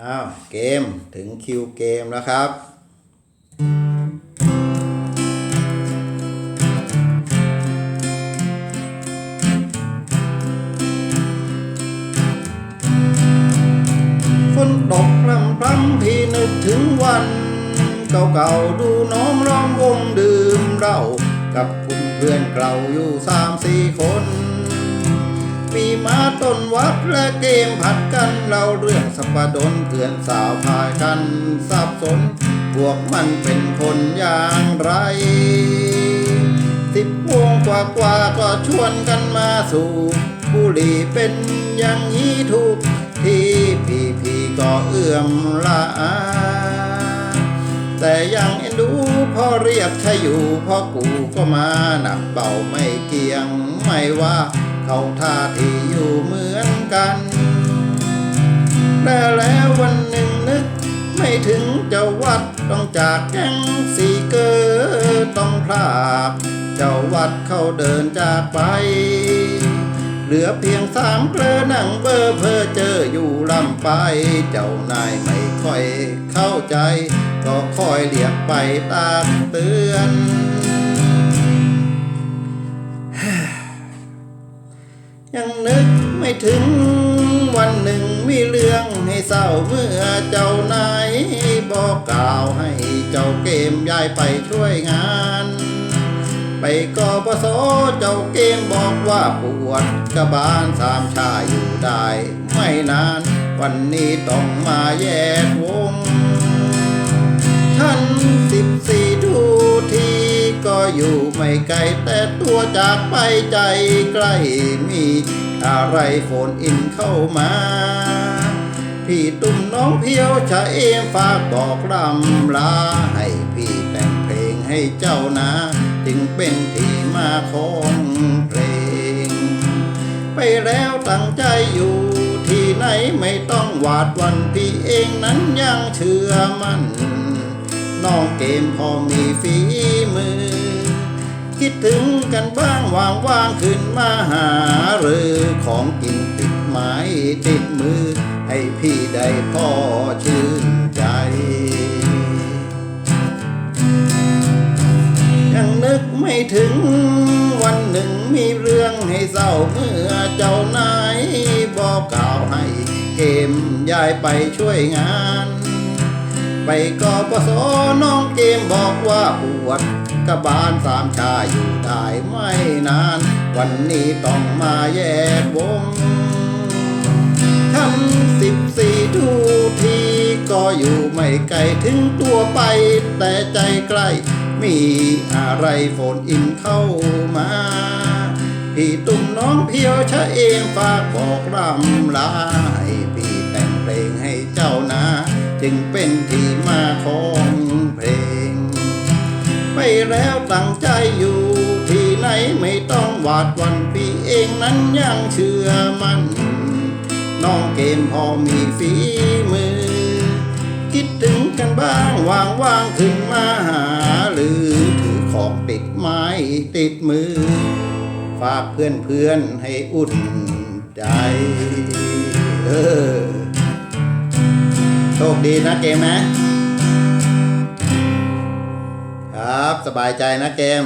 อ้าวเกมถึงคิวเกมแล้วครับ ฝนตกพรำพรำพี่นึกถึงวัน เก่าๆดูน้องร้องวงดื่มเหล้ากับกลุ่มเพื่อนเก่าอยู่สามสี่คน มีมาต้นวัดและเกมผัดกันเราเรื่องสัปดนเพื่อนสาวพายกันสับสน พวกมันเป็นคนอย่างไรสิบโมงกว่ากว่าก็ชวนกันมาสู่บุรีเป็นอย่างนี้ทุกทีพี่พี่ก็เอื้อมละอาแต่ยัง พอเรียกใช่อยู่พอกูก็มาหนักเบาไม่เกี่ยงไม่ว่าเขาท่าทีอยู่เหมือนกันแต่แล้ววันหนึ่งนึก ไม่ถึงเจ้าวัดต้องจากแก๊งสีเกอต้องพลากเจ้าวัดเขาเดินจากไป เหลือเพียงสามเกลอนั่งเบอร์เพอเจอ อยู่ลำไป เจ้านายไม่ค่อยเข้าใจ ก็คอยเรียกไปตามเตือน ยังนึกไม่ถึงวันหนึ่งมีเรื่องให้เศร้าเมื่อเจ้านายบอกกล่าวให้เจ้าเกมย้ายไปช่วยงานไปกปสเจ้าเกมบอกว่าปวดกระบาลสามชาอยู่ได้ นาน วันนี้ต้องมาแยกวงท่านสิบสี่ดูทีก็อยู่ไม่ไกล แต่ตัวจากไปใจใกล้มีอะไรโฟนอินเข้ามา พี่ตุ้มน้องเพียวชะเอมฝากบอกลำลา ให้พี่แต่งเพลงให้เจ้านะ จึงเป็นที่มาของเพลง ไปแล้วตั้งใจอยู่ ไหนไม่ต้องหวาดวันพี่เองนั้นยังเชื่อมั่นน้องเกมพอมีฝีมือ คิดถึงกันบ้างว่างว่างขึ้นมาหาหรือของกินติดไม้ติดมือ ให้พี่ได้พ่อชื่นใจยังนึกไม่ถึงวันหนึ่งมีเรื่องให้เศร้าเมื่อเจ้าหน้า ยบกล่าวให้ เกมย้ายไปช่วยงาน ไปกปสน้องเกมบอกว่าปวดกะบาลสามชาอยู่ได้ไม่นาน วันนี้ต้องมาแยกวงทำสิบสี่ทูทีก็อยู่ไม่ไกลถึงตัวไป แต่ใจใกล้ มีอะไรโฟนอินเข้ามา พี่ตุ้มน้องเพียวชะเองฝากบอกรำลาให้พี่แต่งเพลงให้เจ้านะจึงเป็นที่มาของเพลง ไปแล้วตั้งใจอยู่ที่ไหนไม่ต้องหวาดวันพี่เองนั้นยังเชื่อมันน้องเกมพอมีฝีมือ คิดถึงกันบ้างว่างว่างขึ้นมาหา หรือถือของติดไม้ติดมือากเพื่อนเพื่อนๆให้อุ่นใจเออโชคดีนะเกมนะ ครับสบายใจนะเกม